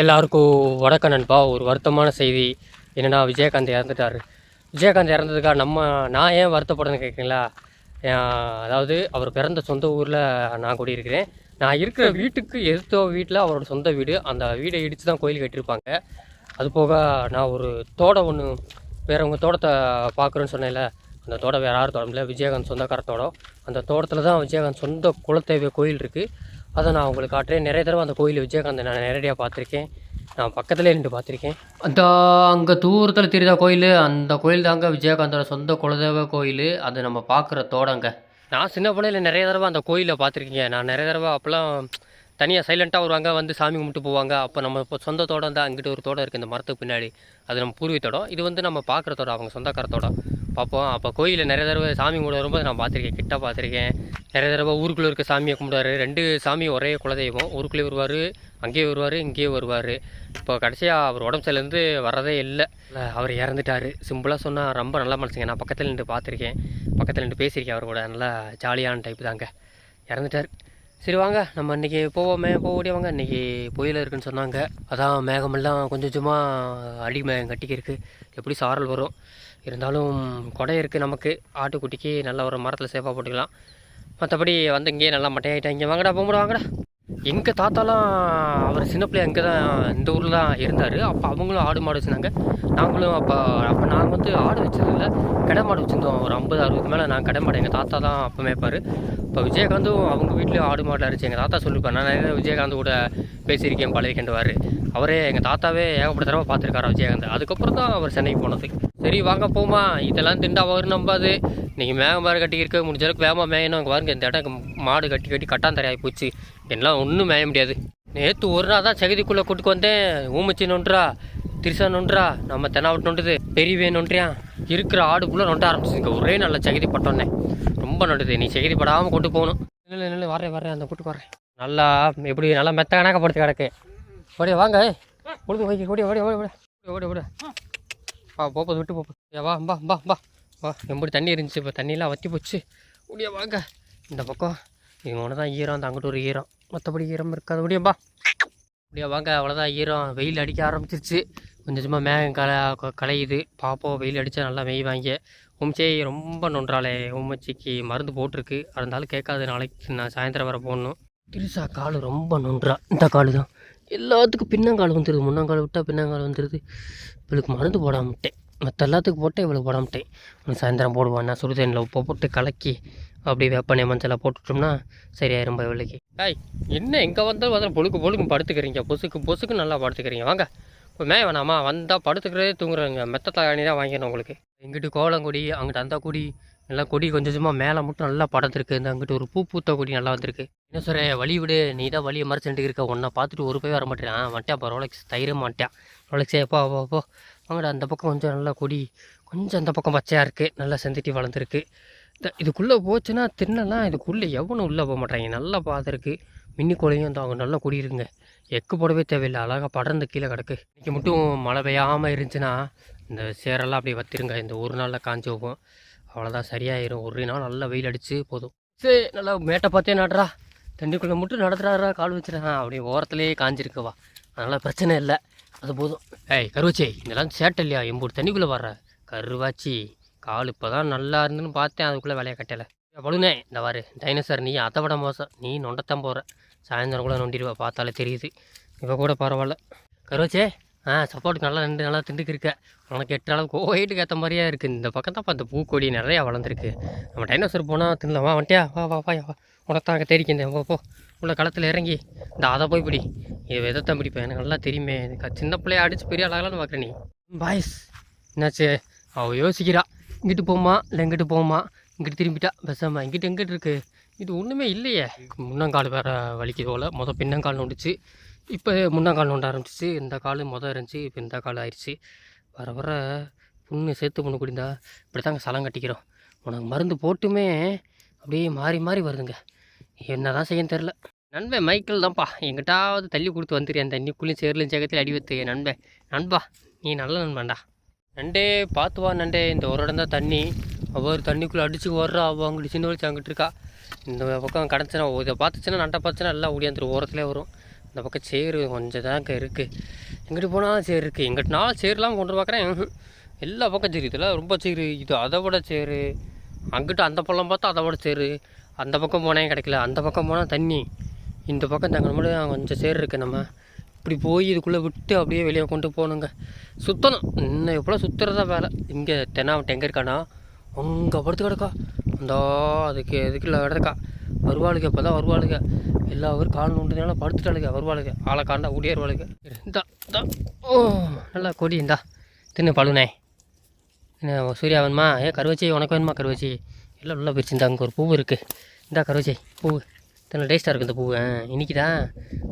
எல்லாருக்கும் வணக்கம் நண்பா. ஒரு வருத்தமான செய்தி. என்னென்னா விஜயகாந்த் இறந்துட்டார். விஜயகாந்த் இறந்ததுக்காக நம்ம நான் ஏன் வருத்தப்படுறேன்னு கேட்குறீங்களா அதாவது அவர் பிறந்த சொந்த ஊரில் நான் குடியிருக்கிறேன். நான் இருக்கிற வீட்டுக்கு எதிர்த்த வீட்டில் அவரோட சொந்த வீடு அந்த வீடை இடித்து தான் கோயில் கட்டியிருப்பாங்க. அது போக நான் ஒரு தோட்டம் ஒன்று வேறவங்க தோட்டத்தை பார்க்குறேன்னு சொன்னேன்ல. அந்த தோட்டம் வேறு யார் தோட்டம் இல்லை விஜயகாந்த் சொந்தக்கார தோட்டம் அந்த தோட்டத்தில் தான் விஜயகாந்த் சொந்த குலதெய்வ கோயில் இருக்குது அதை நான் உங்களுக்கு காட்டுறேன். நிறைய தடவை அந்த கோயில் விஜயகாந்த் நான் நேரடியாக பார்த்துருக்கேன். நான் பக்கத்துலேயே நின்று பார்த்துருக்கேன். அந்த அங்கே தூரத்தில் தெரியுதா கோயில்? அந்த கோயில் தாங்க விஜயகாந்தோட சொந்த குலதெய்வ கோயில். அது நம்ம பார்க்குற தோடங்க. நான் சின்ன பிள்ளையில நிறைய தடவை அந்த கோயிலை பார்த்துருக்கீங்க. நான் நிறைய தடவை அப்போல்லாம் தனியாக சைலண்ட்டாக வருவாங்க வந்து சாமி கும்பிட்டு போவாங்க. அப்போ நம்ம இப்போ சொந்த தோட்டம் தான். அங்கிட்டு ஒரு தோட்டம் இருக்குது இந்த மரத்துக்கு பின்னாடி. அது நம்ம பூர்வீக தோட்டம் இது வந்து நம்ம பார்க்குற தோட்டம் அவங்க சொந்தக்கார தோட்டம் பார்ப்போம். அப்போ கோயிலில் நிறைய தடவை சாமி கும்பிட வரும்போது நான் பார்த்துருக்கேன் கிட்ட பார்த்துருக்கேன். நிறைய தடவை ஊருக்குள்ளே இருக்க சாமியை கும்பிடுவாரு. ரெண்டு சாமி ஒரே குலதெய்வம். ஊருக்குள்ளே வருவார் அங்கேயே வருவார் இங்கேயே வருவார். இப்போ கடைசியாக அவர் உடம்பு சரியிலேருந்து வரதே இல்லை. அவர் இறந்துட்டார். சிம்பிளாக சொன்னால் ரொம்ப நல்ல மனுஷங்க நான் பக்கத்தில் நின்று பார்த்துருக்கேன். பக்கத்தில் நின்று பேசியிருக்கேன் அவர் கூட. நல்லா ஜாலியான டைப் தாங்க. இறந்துட்டார். சரி வாங்க நம்ம இன்றைக்கி போவோமே போக வாங்க. இன்றைக்கி புயல் இருக்குன்னு சொன்னாங்க. அதான் மேகமெல்லாம் கொஞ்சம் கொஞ்சமாக அடி மேகம் கட்டிக்கிருக்கு. எப்படி சாரல் வரும்? இருந்தாலும் கொடை இருக்குது நமக்கு. ஆட்டுக்குட்டிக்கு நல்ல ஒரு மரத்தில் சேஃபாக போட்டுக்கலாம். மற்றபடி வந்து இங்கேயே நல்லா மட்டையாகிட்டேன் இங்கே வாங்கடா போகும்போது வாங்கடா. எங்கள் தாத்தாலாம் அவர் சின்ன பிள்ளை அங்கே தான் இந்த ஊரில் தான் இருந்தார். அப்போ அவங்களும் ஆடு மாடு வச்சுருந்தாங்க. நாங்களும் அப்போ அப்போ நாங்கள் வந்து ஆடு வச்சதில்ல. கடை மாடு வச்சுருந்தோம். ஒரு ஐம்பது அறுபது மேலே நான் கடை மாடு. எங்கள் தாத்தா தான் அப்போ மேய்ப்பார் இப்போ விஜயகாந்தும் அவங்க வீட்லேயும் ஆடு மாடு அரைச்சி எங்கள் தாத்தா சொல்லியிருப்பார் நான் நிறைய விஜயகாந்த் கூட பேசியிருக்கேன் பழகிக்கிண்டுவார் அவரே எங்கள் தாத்தாவே ஏகப்பட்ட தடவை பார்த்துருக்காரா விஜயகாந்த். அதுக்கப்புறம் தான் அவர் சென்னைக்கு போனது. சரி வாங்க போமா. இதெல்லாம் திண்டா வரும் நம்பாது. நீங்கள் மேகம் மாதிரி கட்டி இருக்க முடிஞ்ச அளவுக்கு வேகமாக மேயணும். அங்கே பாருங்க இந்த இடம் மாடு கட்டி கட்டி கட்டாந்தரையாகி போச்சு. எல்லாம் ஒன்றும் மேய முடியாது. நேற்று ஒரு நாள் தான் சகதிக்குள்ளே கூட்டுக்கு வந்தேன். ஊமச்சி நொன்றா திருசா நொன்றா நம்ம தென்னாவட்டு நொண்டுது பெரியவே நொன்றியா இருக்கிற ஆடுக்குள்ளே நொண்ட ஆரம்பிச்சிங்க ஒரே நல்ல சகதி பட்டோன்னே. ரொம்ப நொண்டுது. நீ சகதி படாமல் கொண்டு போகணும் இல்லை இல்லை வரேன் வரேன். அந்த கூட்டு வரேன். நல்லா எப்படி நல்லா மெத்த கணக்க படுத்து கிடக்கு. ஓடியா வாங்க. கொடுத்து வைக்க ஓடி ஓடி ஓடி ஓடி. ஓடி ஓடியா வா போப்பது விட்டு போப்பது வா பா பா பா வா எப்படி தண்ணி இருந்துச்சு. இப்போ தண்ணியெலாம் வற்றி போச்சு. ஓடியா வாங்க. இந்த பக்கம் இவனோட தான் ஈரம். அந்த அங்கிட்டு ஒரு ஈரம். மற்றபடி ஈரம் இருக்காது. முடியும்பா அப்படியே வாங்க. அவ்வளோதான் ஈரம். வெயில் அடிக்க ஆரம்பிச்சிருச்சு. கொஞ்சம் கொஞ்சமாக மேகம் கல களையுது கலையுது. பார்ப்போம் வெயில் அடித்தா நல்லா மேய்வாங்க உமிச்சே ரொம்ப நொன்றாலே உமிச்சிக்கு மருந்து போட்டிருக்கு. இருந்தாலும் கேட்காது. நாளைக்கு நான் சாயந்தரம் வர போடணும். திருசா கால் ரொம்ப நொன்றா. இந்த கால் தான் எல்லாத்துக்கும் பின்னங்கால் வந்துடுது முன்னங்கால் விட்டால் பின்னங்கால் வந்துடுது இவளுக்கு மருந்து போடாமட்டேன் மற்ற எல்லாத்துக்கும் போட்டு இவளுக்கு போடாமட்டேன் சாயந்தரம் போடுவான். நான் சுடுதண்ணில் உப்பை போட்டு கலக்கி அப்படி வேப்பனை மஞ்சளை போட்டுட்டோம்னா சரியாயிரும் இவளுக்கு ஏய் என்ன எங்கே வந்தாலும் வந்து பொழுக்கு பொழுக்கு படுத்துக்கிறீங்க. பொசுக்கு பொசுக்கு நல்லா படுத்துக்கிறீங்க. வாங்க. இப்போ மே வேணாமா? வந்தால் படுத்துக்கிறதே தூங்குறாங்க. மெத்த தகாணி தான் வாங்கிடணும் உங்களுக்கு. இங்கிட்டு கோலங்குடி அங்கிட்டு அந்த கொடி நல்லா கொடி கொஞ்சம் கொஞ்சமாக மேலே மட்டும் நல்லா படத்துருக்கு இந்த அங்கிட்டு ஒரு பூ பூத்த கொடி நல்லா வந்திருக்கு. என்ன சொல்ற? வழி விடு. நீ தான் வழியை மறைச்சிட்டு இருக்க. உன்னை பார்த்துட்டு ஒரு போய் வர மாட்டேன். வந்துட்டான் அப்போ ரோலக்ஸ். தைரியம் மாட்டான் ரோலக்ஸே போ போ. வாங்கடா அந்த பக்கம் கொஞ்சம் நல்லா கொடி. கொஞ்சம் அந்த பக்கம் பச்சையாக இருக்குது நல்லா செந்திட்டி வளர்ந்துருக்கு. இந்த இதுக்குள்ளே போச்சுன்னா தின்னலாம். இதுக்குள்ளே எவனும் உள்ளே போக மாட்டாங்க. நல்லா பார்த்துருக்கு மின்னி கோழையும் இந்த அவங்க நல்லா கொடி இருக்குங்க எக்கு போடவே தேவையில்லை. அழகாக படர்ந்து கீழே கிடக்கு. இன்றைக்கி மட்டும் மழை பெய்யாமல் இருந்துச்சுன்னா இந்த சேரெல்லாம் அப்படியே வத்திருங்க. இந்த ஒரு நாளில் காஞ்சி போகும். அவ்வளோதான் சரியாயிரும். ஒரு நாள் நல்லா வெயில் அடித்து போதும். சரி நல்லா மேட்டை பார்த்தே நடுறா. தண்ணிக்குள்ளே மட்டும் நடத்துறாரா கால் வச்சுறேன் அப்படியே ஓரத்துலேயே காஞ்சிருக்குவா அதனால் பிரச்சனை இல்லை. அது போதும். ஏய் கருவாச்சி இதெல்லாம் சேட்டை இல்லையா எம்பூர் தண்ணிக்குள்ளே வர்ற. கருவாச்சி கால் இப்போ தான் நல்லா இருந்துன்னு பார்த்தேன் அதுக்குள்ளே வேலையை கட்டலை. பழுனே இந்த வாரு டைனோசர் நீ அதை விட மோசம். நீ நொண்டத்தான் போகிற சாயந்தரம் கூட நொண்டிடுவா பார்த்தாலே தெரியுது. இப்போ கூட பரவாயில்ல. கருவாச்சே ஆ சப்போர்ட்டுக்கு நல்லா ரெண்டு நல்லா திண்டுக்கு இருக்க உனக்கு எட்டு அளவுக்கு ஓயிட்டுக்கு ஏற்ற மாதிரியே இருக்குது இந்த பக்கம் தான் அந்த பூக்கொடி நிறையா வளர்ந்துருக்கு. நம்ம டைனோசர் போனால் தின்னலாம். வா வந்துட்டியா வா வா வா உனக்கு தான் அங்கே தெரிவிக்கிறேன் போ போ. உள்ள களத்தில் இறங்கி இந்த அதை போய் பிடி. இது விதத்தை பிடிப்பேன். எனக்கு நல்லா தெரியுமே. எனக்கு சின்ன பிள்ளைய அடிச்சு பெரிய ஆளாகலான்னு பார்க்குறேன் நீ. பாய்ஸ் என்னாச்சு? அவள் யோசிக்கிறா. இங்கிட்டு போமா இல்லை இங்கிட்டு போமா இங்கிட்டு திரும்பிட்டா பெசாமா இங்கிட்டு எங்கிட்டு இருக்கு? இது ஒன்றுமே இல்லையே. முன்னங்கால் வேற வலிக்குது போல். மொதல் பின்னங்கால் நோண்டுச்சு. இப்போ முன்னங்கால் நோண்ட ஆரம்பிச்சிச்சு. இந்த கால் மொதல் இருந்துச்சு. இப்போ இந்த கால் ஆயிடுச்சு வர வர புண்ணு சேர்த்து புண்ணு குடிந்தா இப்படி தாங்க சலம் கட்டிக்கிறோம். உனக்கு மருந்து போட்டுமே அப்படியே மாறி மாறி வருதுங்க. என்ன தான் செய்யன்னு தெரில நண்பன் மைக்கேல் தான்ப்பா. எங்கிட்டாவது தள்ளி கொடுத்து வந்துடுறேன் தண்ணிக்குள்ளேயும் சேர்லையும் சேகத்தில் அடி வைத்து. நண்பன் நண்பா நீ நல்ல நண்பன்டா. நண்டே பார்த்து வா நண்டே. இந்த ஒரு இடம் தான் தண்ணி. அவர் தண்ணிக்குள்ளே அடிச்சு வர்றா அவள் அங்கிட்டு சின்ன வச்சு அங்கிட்டு இருக்கா. இந்த பக்கம் கிடச்சினா இதை பார்த்துச்சுன்னா நண்டை பார்த்துச்சுன்னா எல்லாம் ஓடியாந்துரு ஓரத்துலேயே வரும். இந்த பக்கம் சேரு கொஞ்சம் தான் இருக்குது எங்கிட்டு போனாலும் சேர் இருக்குது எங்கிட்டனாலும் சேர்லாம் கொண்டு பார்க்குறேன் எல்லா பக்கம் சேரு. இதெல்லாம் ரொம்ப சேரு. இது அதை விட சேரு. அங்கிட்டு அந்த பள்ளம் பார்த்தா அதை விட சேரு. அந்த பக்கம் போனேன் கிடைக்கல. அந்த பக்கம் போனால் தண்ணி. இந்த பக்கம் தங்க மட்டும் கொஞ்சம் சேர் இருக்குது நம்ம. இப்படி போய் இதுக்குள்ளே விட்டு அப்படியே வெளியே கொண்டு போகணுங்க. சுற்றணும் இன்னும் எவ்வளோ சுற்றுறதா வேலை. இங்கே தென்னாவட்டை எங்கே இருக்கானா அங்கே படுத்து கிடக்கா. அந்த அதுக்கு எதுக்குள்ள கிடக்கா. வருவாளுங்க இப்போ தான் வருவாளுங்க எல்லா ஊரும் கால் நோண்டுனால படுத்துட்டாளுங்க வருவாளுங்க ஆளை காண்டா ஓடியாருவாளுங்க இந்தா இந்தா. ஓ நல்லா கொடி இந்தா. தின்னு பழுனே. என்ன சூர்யா வேணுமா? ஏ கருவச்சி உனக்கு வேணுமா கருவச்சி? எல்லாம் நல்லா போயிடுச்சு அங்கே ஒரு பூ இருக்குது இந்தா கருவச்சி பூ. இத்தனை டேஸ்ட்டாக இருக்குது இந்த பூவை. இன்னைக்கு தான்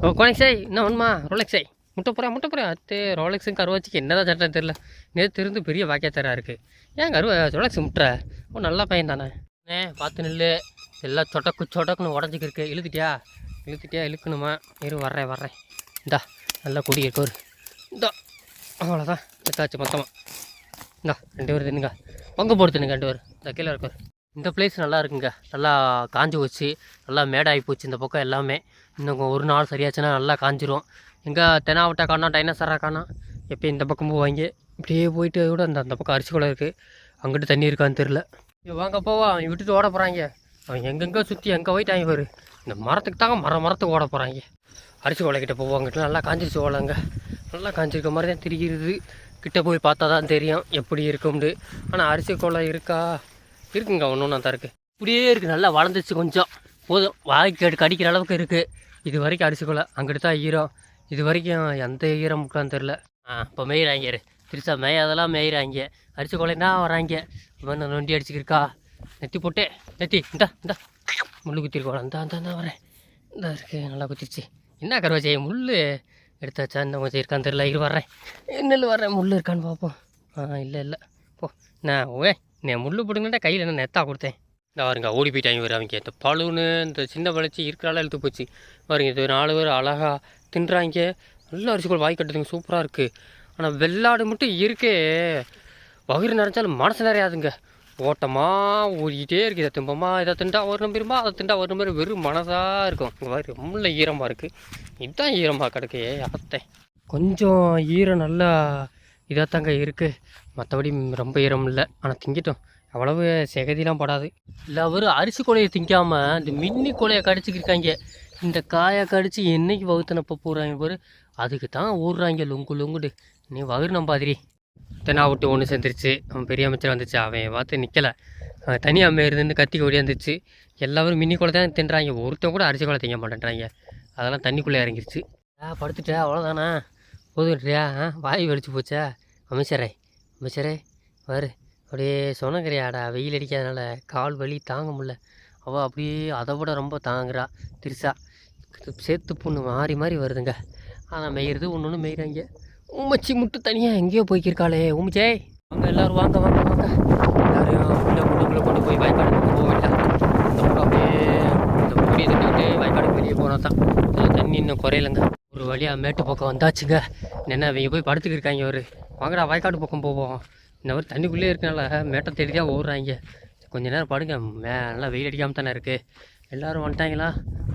ஓ கோனெக்ஸை என்ன வேணுமா ரோலெக்ஸை முட்டை போகிறேன் முட்டை போகிறேன் அத்தே ரோலெக்ஸும் கருவாச்சிக்கு என்னதான் சட்டம் தெரில நேற்று இருந்து பெரிய வாக்கியத்தராக இருக்குது ஏன் கருவா ரோலெக்ஸ் முட்டுற? ஓ நல்ல பையன் தானே. ஏ பார்த்து நில்லு. எல்லாம் சொட்டக்கு சொட்டக்குன்னு உடஞ்சிக்கிருக்கு இழுத்துட்டியா? இழுத்துட்டியா? இழுக்கணுமா? இரு வர்றேன் வர்றேன். இந்தா நல்லா குடி ஒரு இந்தா அவ்வளோதான் எத்தாச்சு மொத்தமாக இந்தா ரெண்டு பேர் தின்னுங்க. பங்கு போடுத்துனுங்க ரெண்டு பேர் இந்த கீழே இருக்கார் இந்த பிளேஸ் நல்லா இருக்குங்க. நல்லா காஞ்சி போச்சு. நல்லா மேடாகி போச்சு இந்த பக்கம் எல்லாமே. இன்னும் ஒரு நாள் சரியாச்சுன்னா நல்லா காஞ்சிரும். எங்கே தெனாவட்டா காணா டைனோசரா காணா? எப்போ இந்த பக்கம் போவாங்க. இப்படியே போயிட்டு கூட அந்த அந்த பக்கம் அரிசி குளம் இருக்குது அங்கிட்டு தண்ணி இருக்கான்னு தெரில வாங்க போவா. அவன் விட்டுட்டு ஓட போகிறாங்க அவன் எங்கெங்கே சுற்றி எங்கே போயிட்டாங்க வரு இந்த மரத்துக்கு தாங்க மரம் மரத்துக்கு ஓட போகிறாங்க அரிசி கொலைக்கிட்ட போவாங்கிட்ட நல்லா காஞ்சிருச்சு ஓலைங்க நல்லா காஞ்சிருக்க மாதிரி தான் தெரிகிறது. கிட்டே போய் பார்த்தா தான் தெரியும். எப்படி இருக்கும்னு. ஆனால் அரிசி குலை இருக்கா? இருக்குங்க ஒன்று ஒன்றா தான் இருக்குது இப்படியே இருக்குது நல்லா வளர்ந்துச்சு கொஞ்சம். போதும் வாய்க்கு கடி கடிக்கிற அளவுக்கு இருக்குது இது வரைக்கும் அரிசி அங்கிட்டு தான் ஈரம். இது வரைக்கும் எந்த ஈரம் முக்கான்னு தெரில ஆ இப்போ மேயிறாங்க இரு. திருசா மேய அதெல்லாம் மேயிறாங்க அடிச்சு கொலைன்னா வராங்க? இவன் நொண்டி அடிச்சுக்கிருக்கா? நெத்தி போட்டே நெத்தி இந்தா இந்தா. முள் குத்திருக்கோம் இந்த அந்த வரேன் இந்த இருக்கு நல்லா குத்திருச்சு. என்ன கருவாச்சி முள் எடுத்தாச்சா? இந்த கொஞ்சம் இருக்கான்னு தெரில இரு வர்றேன். நெல் வர்றேன்? முள் இருக்கான்னு பார்ப்போம் ஆ இல்லை இல்லை. போ. நான் ஓய் நான் முள் பிடுங்கிட்ட கையில் என்ன நெத்தா கொடுத்தேன். இந்த பாருங்க ஓடி போயிட்டாங்க வேறு அவங்க இந்த பழுன்னு இந்த சின்ன வளர்ச்சி இருக்கிறால இழுத்து போச்சு. பாருங்க இது நாலு பேர் அழகாக தின்றாங்க. நல்லா அரிசி கூட வாய் கட்டுதுங்க சூப்பராக இருக்குது ஆனால் வெள்ளாடு மட்டும் இருக்கே. வயிறு நிறைஞ்சாலும் மனசு நிறையாதுங்க. ஓட்டமாக ஓடிக்கிட்டே இருக்குது இதை திம்பமாக இதை திண்டா ஒரு நம்பிருமா அதை திண்டா ஒரு நம்பர் வெறும் மனதாக இருக்கும். வயிறு ரொம்ப ஈரமாக இருக்குது இதுதான் ஈரமாக கிடக்கு. அத்தை கொஞ்சம் ஈரம் நல்லா இதாக தாங்க இருக்குது மற்றபடி ரொம்ப ஈரம் இல்லை. ஆனால் திங்கிட்டோம். அவ்வளவு செகதிலாம் படாது. இல்லை அவர் அரிசி கொலையை திங்காமல் இந்த மின்னி கொலையை கடிச்சிக்கிருக்காங்க இந்த காயை கடிச்சு என்னைக்கு வகுத்தனப்போ போடுறாங்க பாரு அதுக்கு தான் ஊடுறாங்க லொங்கு லொங்குடு. நீ வயிறு நம்பாதிரி தென்னா விட்டு ஒன்று சேர்ந்துருச்சு. அவன் பெரிய அமைச்சர் வந்துச்சு. அவன் பார்த்து நிற்கலை தனியாக மேருந்து கத்தி ஓடியாந்துச்சு எல்லாரும் மின்னி கொலை தான் தின்றாங்க. ஒருத்தன் கூட அரிசி கொலை திங்க மாட்டேன்றாங்க. அதெல்லாம் தண்ணிக்குள்ளே இறங்கிருச்சு. படுத்துட்டேன். படுத்துட்டா அவ்வளோதானா போதுன்றியா ஆ வாய் வெடிச்சு போச்சா? அமைச்சரே அமைச்சரே வரு அப்படியே சொன்னங்கிறியாடா வெயில் அடிக்காதனால கால் வலி தாங்க முடில அவள் அப்படியே அதை விட ரொம்ப தாங்குறா திருசா. சேர்த்து புண்ணு மாறி மாறி வருதுங்க. ஆனால் மெய்கிறது ஒன்று ஒன்று மெய்கிறாங்க உமச்சி முட்டு தனியாக எங்கேயோ போய்க்கிருக்காளே உமிச்சே அவங்க எல்லோரும் வாங்க வாங்க வாங்க. எல்லாரையும் உள்ளே கொண்டுக்குள்ளே கொண்டு போய் வாய்க்காடு பக்கம் போக வேண்டாம் இந்த பக்கம் அப்படியே இந்த பொடியை தட்டிக்கிட்டு வாய்க்காடுக்கு வெளியே போனால் தான் தண்ணி இன்னும் குறையலைங்க. ஒரு வழியாக மேட்டு பக்கம் வந்தாச்சுங்க. என்ன இவங்க போய் படுத்துக்கிருக்காங்க ஒரு வாங்கடா வாய்க்காடு பக்கம் போவோம். இந்த மாதிரி தண்ணிக்குள்ளே இருக்கனால மேட்டை தேடி தான் ஓடுறாங்க. கொஞ்ச நேரம் படுங்க. மே நல்லா வெயில் அடிக்காமல் தானே இருக்குது எல்லோரும் வந்துட்டாங்களா?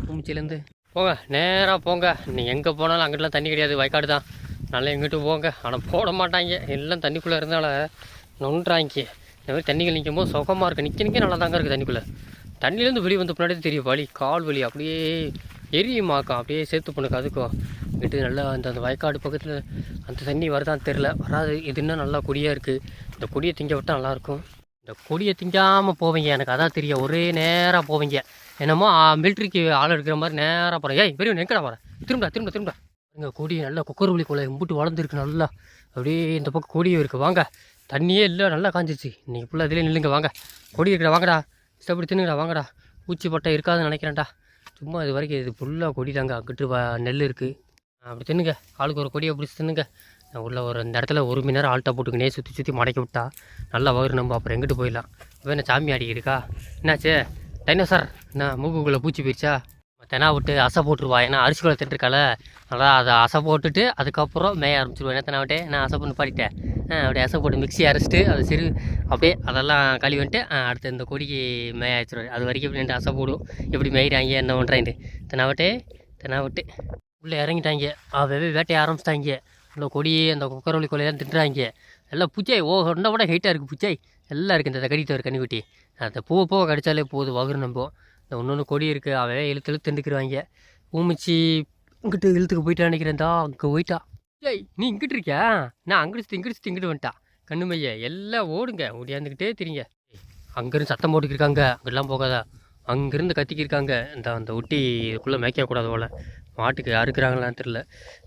மூச்சிலேருந்து போங்க நேராக போங்க. நீங்கள் எங்கே போனாலும் அங்கிட்டலாம் தண்ணி கிடையாது. வயக்காடு தான். நல்லா எங்கிட்டு போங்க. ஆனால் போட மாட்டாங்க. எல்லாம் தண்ணிக்குள்ளே இருந்தால நொன்றாங்க. இந்த மாதிரி தண்ணிகள் நிற்கும் போது சுகமாக இருக்குது நிற்க நிற்க நல்லா தாங்க இருக்குது தண்ணிக்குள்ளே. தண்ணியிலேருந்து வெளியே வந்த பின்னாடி தெரியும். வலி கால் வலி அப்படியே எரியுமாக்கம் அப்படியே சேர்த்து பண்ணுக்கு அதுக்கும் இங்கிட்டு நல்லா அந்த அந்த வயக்காடு பக்கத்தில் அந்த தண்ணி வருதான்னு தெரில வராது. இது இன்னும் நல்லா கொடியாக இருக்குது இந்த கொடியை திங்க விட்டால் நல்லாயிருக்கும். இந்த கொடியை திங்காமல் போவீங்க. எனக்கு அதான் தெரியும். ஒரே நேராக போவீங்க. என்னமோ மிலிட்ரிக்கு ஆள் எடுக்கிற மாதிரி நேராக போகிறேன் ஏய் பெரிய எங்கடா போகிறேன் திரும்பா திரும்ப திரும்ப இங்கே கொடி நல்லா குக்கர் புளி கொலை இம்புட்டு வளர்ந்துருக்கு நல்லா. அப்படியே இந்த பக்கம் கொடியும் இருக்குது வாங்க. தண்ணியே இல்லை. நல்லா காஞ்சிச்சு. இன்றைக்கி ஃபுல்லாக இதிலே நில்லுங்க. வாங்க. கொடி இருக்குடா வாங்கடா. இஷ்டப்படி தின்னுங்கடா வாங்கடா. பூச்சி பட்டை இருக்காதுன்னு நினைக்கிறேன்டா. சும்மா இது வரைக்கும் இது ஃபுல்லாக கொடி தாங்க அங்கிட்டு நெல் இருக்குது அப்படி தின்னுங்க. ஆளுக்கு ஒரு கொடியை பிடிச்சி தின்னுங்க. நான் உள்ள ஒரு இந்த இடத்துல ஒரு மணி நேரம் ஆல்ட்டா போட்டுக்கினே சுற்றி சுற்றி மடக்கி விட்டா நல்லா வயிறு நம்ம அப்புறம் எங்கிட்டு போயிடலாம்? இப்போ என்ன சாமி ஆடிக்கிருக்கா என்னாச்சு? டைனோசார் என்ன மூக்குக்குள்ளே பூச்சி போயிடுச்சா தெனா விட்டு அசை போட்டுருவா. ஏன்னா அரிசி குளம் தின்ட்டுருக்கால நல்லா அதை அசை போட்டுட்டு அதுக்கப்புறம் மேய ஆரம்பிச்சிருவேன் என்ன தெனா விட்டே? நான் அசை பண்ணி பாடிட்டேன் அப்படியே அசை போட்டு மிக்சி அரைச்சிட்டு அது சிறு அப்படியே அதெல்லாம் கழுவி வந்துட்டு அடுத்து இந்த கொடிக்கு மேய ஆச்சிருவாரு அது வரைக்கும் இப்படி ரெண்டு அசை போடும். எப்படி மேயிறாங்க என்ன பண்ணுறாங்க தெனா விட்டு உள்ளே இறங்கிட்டாங்க. அவவே வேட்டையை ஆரம்பிச்சிட்டாங்க. இந்த கொடி அந்த குக்கரொலி கொலையெல்லாம் திட்டுறாங்க எல்லாம் பூச்சாய் ஓ ஒன்றை விட ஹைட்டாக இருக்குது பூச்சாய் எல்லாம் இருக்குது இந்த கடிட்டு ஒரு கண்ணிக்குட்டி அந்த பூவை பூவை கடிச்சாலே போகுது வகுறு நம்ப இந்த ஒன்று கொடி இருக்குது அவன் இழுத்து இழுத்து திண்டுக்குருவாங்க ஊமிச்சி இங்கிட்டு இழுத்துக்கு போயிட்டா நினைக்கிறேன்டா. அங்கே போயிட்டா. ஏய் நீ இங்கிட்டு இருக்கியா? நான் அங்கிட்டு சுற்றி இங்கிட்டு சுற்றி இங்கிட்டு வந்துட்டா. கண்ணுமைய எல்லாம் ஓடுங்க. ஓடியாந்துக்கிட்டே திரிங்க. அங்கேருந்து சத்தம் போட்டுக்கிருக்காங்க அங்கெல்லாம் போகாதா. அங்கேருந்து கத்திக்கிருக்காங்க இந்த அந்த ஒட்டி இதுக்குள்ளே மேய்க்கக்கூடாது போல். மாட்டுக்கு அறுக்கிறாங்களான்னு தெரில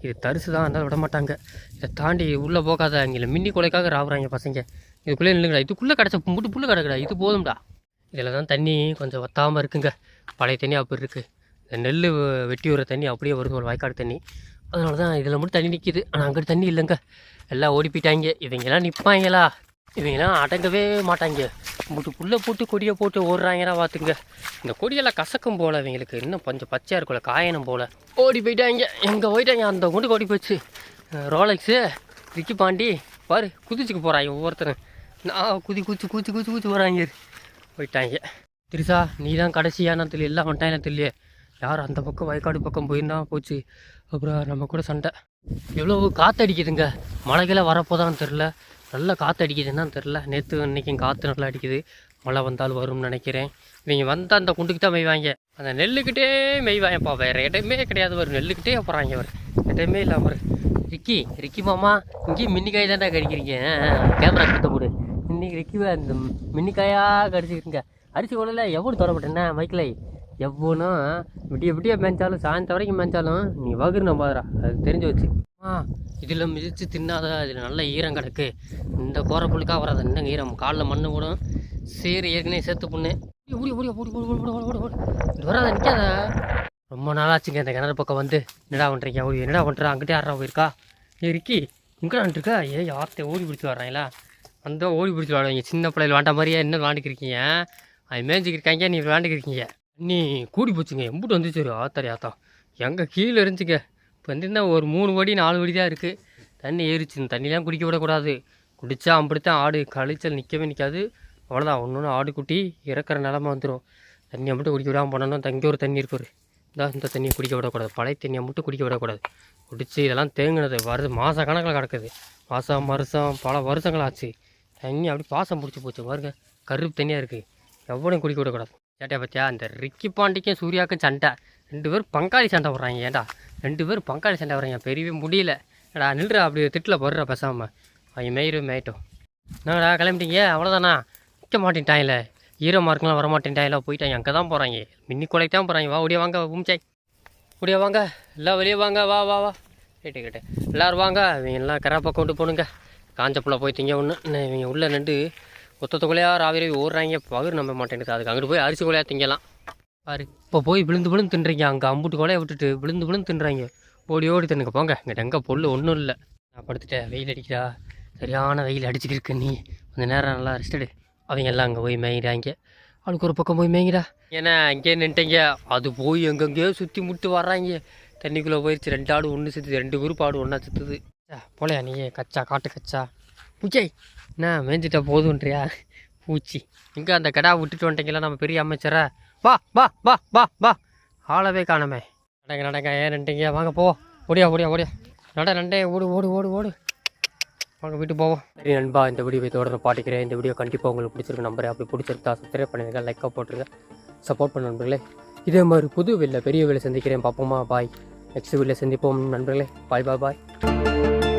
இது தரிசு தான். இருந்தாலும் விட மாட்டாங்க. இதை தாண்டி உள்ளே போகாத. அங்கே மின்னி கொலைக்காக ராவுறாங்க பசங்க. இதுக்குள்ளே நில்லுங்கடா. இதுக்குள்ளே கிடச்ச முட்டு புல்லு கிடக்குடா. இது போதும்டா. இதில் தான் தண்ணி கொஞ்சம் வத்தாமல் இருக்குங்க. பழைய தண்ணி அப்படி இருக்குது இந்த நெல் வெட்டி வர தண்ணி அப்படியே வருது ஒரு வாய்க்காடு தண்ணி. அதனால தான் இதில் மட்டும் தண்ணி நிற்கிது ஆனால் அங்கிட்டு தண்ணி இல்லைங்க. எல்லாம் ஓடி போயிட்டாங்க இவங்கெல்லாம் நிற்பாங்களா இவங்கெல்லாம் அடங்கவே மாட்டாங்க. முட்டு புல்லை போட்டு கொடியை போட்டு ஓடுறாங்கன்னா பார்த்துங்க. இந்த கொடியெல்லாம் கசக்கும் போல் இவங்களுக்கு. இன்னும் கொஞ்சம் பச்சையாக இருக்கும்ல காயணும் போல். ஓடி போயிட்டாங்க எங்கே போயிட்டாங்க? அந்த கொண்டு ஓடி போச்சு. ரோலெக்ஸு ரிக்கி பாண்டி பாரு குதிச்சுக்கு போகிறாங்க ஒவ்வொருத்தரும். நான் குதி குச்சி குதிச்சு குதிச்சு குச்சி போகிறாங்க போயிட்டாங்க. திரிசா நீ தான் கடைசியான தெரியல எல்லாம் வந்துட்டாங்க தெரியல யார் அந்த பக்கம் வயக்காடு பக்கம் போயிருந்தா போச்சு. அப்புறம் நம்ம கூட சண்டை. எவ்வளோ காற்று அடிக்குதுங்க மழைக்கெல்லாம் வரப்போதான்னு தெரில நல்லா காற்று அடிக்குதுன்னு தெரில நேற்று இன்னைக்கும் காற்று நல்லா அடிக்குது. மழை வந்தால் வரும்னு நினைக்கிறேன். இவங்க வந்தால் அந்த குண்டுக்கு தான் மெய்வாங்க. அந்த நெல்லுக்கிட்டே மெய்வாயப்பா வேறு இடமே கிடையாது வரும் நெல்லுக்கிட்டே போகிறாங்க அவர் இடமே இல்லாமல் ரிக்கி ரிக்கி மாமா இங்கேயும் மின்னிக்காய் தான்டா கடிக்கிறீங்க. கேமரா கிட்ட போடு. இன்றைக்கி ரெக்கிவா இந்த மின்னிக்காயாக கிடச்சிக்கிட்டுங்க. அரிசி கொலையில் எவ்வளோ தொடப்பட்டேன்னா மைக்கில் எவ்வளோனா விடிய விடிய மேய்ச்சாலும் சாயந்தரம் வரைக்கும் மேய்ச்சாலும் நீ வகுருன பாதுரா அது தெரிஞ்சு வச்சு. ஆ இதில் மிதித்து தின்னாத இதில் நல்ல ஈரம் கிடக்கு. இந்த கோர புழுக்காக வராது. இன்னும் ஈரம். காலில் மண்ணு விடும் சீர் ஏற்கனவே சேர்த்து பொண்ணு. ஓடி ஓடி ஓடி வராத நிற்காத ரொம்ப நாளாச்சுங்க இந்த கிணறு பக்கம் வந்து. என்னடா பண்ணுறீங்க ஓடி என்னடா பண்ணுறா அங்கிட்டே ஆடுறா போயிருக்கா? ஏ இருக்கி இங்கே இருக்கா ஏ யார்த்தை ஓடி பிடிச்சி வர்றாங்களா? அந்த ஓடி பிடிச்சி விளாடுவீங்க சின்ன பிள்ளைகள் வாண்ட மாதிரியே என்ன விளாண்டுக்கிருக்கீங்க அது மேய்ச்சிக்கிருக்காங்க நீ விளாண்டுக்கிருக்கீங்க நீ கூடி போச்சுங்க. எம்பிட்டு வந்துச்சு ஒரு ஆத்தாரி ஆத்தா. எங்கே கீழே இருந்துச்சுங்க. இப்போ வந்துருந்தா ஒரு மூணு வடி நாலு வடி தான் இருக்குது தண்ணி ஏறிச்சு. இந்த தண்ணிலாம் குடிக்க விடக்கூடாது. குடித்தா அப்படித்தான் ஆடு கழிச்சல் நிற்கவே நிற்காது அவ்வளோதான் ஒன்று ஒன்று ஆடு குட்டி இறக்குற நிலமை வந்துடும் தண்ணியை மட்டும் குடிக்க விடாமல் பண்ணணும் தங்கி ஒரு தண்ணி இருக்கு ஒரு இந்த இந்த தண்ணியை குடிக்க விடக்கூடாது. பழைய தண்ணியை மட்டும் குடிக்க விடக்கூடாது. குடித்து இதெல்லாம் தேங்கினது வருது. மாத கணக்கில் கிடக்குது. மாதம் வருஷம் பல வருஷங்கள் ஆச்சு தண்ணி அப்படி பாசம் பிடிச்சி போச்சு. பாருங்க கருப்பு தண்ணியாக இருக்குது எவ்வளோ குடிக்க விடக்கூடாது. ஏட்டா பார்த்தியா இந்த ரிக்கி பாண்டிக்கும் சூர்யாவுக்கும் சண்டை. ரெண்டு பேரும் பங்காளி சண்டை வர்றாங்க ஏன்டா ரெண்டு பேரும் பங்காளி சண்டை வர்றாங்க பெரியவே முடியல. ஏடா நில்றா அப்படி திட்டில் போடுற பேசாமல் அவங்க மேயிரும் மேயிட்டும். என்னடா கிளம்பிட்டீங்க? அவ்வளோதானா நிற்க மாட்டேன்ட்டாங்களே. ஈரமாக மார்க்கெலாம் வர மாட்டேன்ட்டாங்களா போயிட்டாங்க. அங்கே தான் போகிறாங்க மின்னி கொலைக்கு தான் போகிறாங்க வா ஓடியா வாங்க உம்சாய் ஓடியா வாங்க. எல்லாம் வெளியே வாங்க. வா வா வா. கேட்டு கேட்டு. எல்லோரும் வாங்க. அவங்க எல்லாம் கராப்பா கொண்டு போகணுங்க காஞ்ச புள்ள போய் திங்க ஒன்று இவங்க உள்ளே நின்று ஒத்தத்துக்குள்ளேயா ராவிரி ஓடுறாங்க. பகிர் நம்ப மாட்டேங்குது. அதுக்கு அங்கிட்டு போய் அரிசி கொலையாக திங்கலாம். பாரு இப்போ போய் விழுந்து விழுந்து தின்றீங்க. அங்கே அம்புட்டு கொலையை விட்டுட்டு விழுந்து விழுந்து தின்றாங்க. ஓடி ஓடி தின்னுங்க. போங்க. இங்கிட்ட எங்கே பொருள் ஒன்றும் இல்லை. நான் படுத்துட்டேன். வெயில் அடிக்கிறா சரியான வெயில் அடிச்சுக்கிருக்கு நீ. கொஞ்சம் நேரம் நல்லா ரெஸ்ட் அவங்க எல்லாம் அங்கே போய் மேய்கிறாங்க அவளுக்கு ஒரு பக்கம் போய் மேய்கிறா ஏன்னா அங்கேயே நின்ட்டீங்க அது போய் எங்கெங்கேயோ சுற்றி முட்டு வர்றாங்க. தண்ணிக்குள்ளே போயிடுச்சு ரெண்டு ஆடு ஒன்று சுற்றுது ரெண்டு குரூப் ஆடு ஒன்றா சுற்றுது போலையா நீ? கச்சா காட்டு கச்சா. பூச்சை என்ன மேய்ஞ்சிட்டா போதுன்றியா? பூச்சி. இங்கே அந்த கடா விட்டுட்டு வந்துட்டீங்களா நம்ம பெரிய அமைச்சர? வா வா வா வா வா. ஆளவே காணமே. நடங்க நடங்க ஏன் நின்ட்டீங்க வாங்க போ. ஓடியா ஓடியா ஓடியா. நட நண்டே ஓடு ஓடு ஓடு ஓடு. வாங்க வீட்டு போவோம். சரி நண்பா இந்த வீடியோ தொடர்ந்து பாட்டிக்கிறேன். இந்த வீடியோ கண்டிப்பாக உங்களுக்கு பிடிச்சிருக்கு நம்பரை அப்படி பிடிச்சிருந்தா சப்ஸ்கிரைப் பண்ணுங்க லைக்காக போட்டுருங்க. சப்போர்ட் பண்ண நண்பர்களே இதே மாதிரி புது வெளில பெரிய வேலை சந்திக்கிறேன். பார்ப்போமா பாய் நெக்ஸ்ட் வீடியோவில் சந்திப்போம். நண்பர்களே பாய் பாய் பாய்.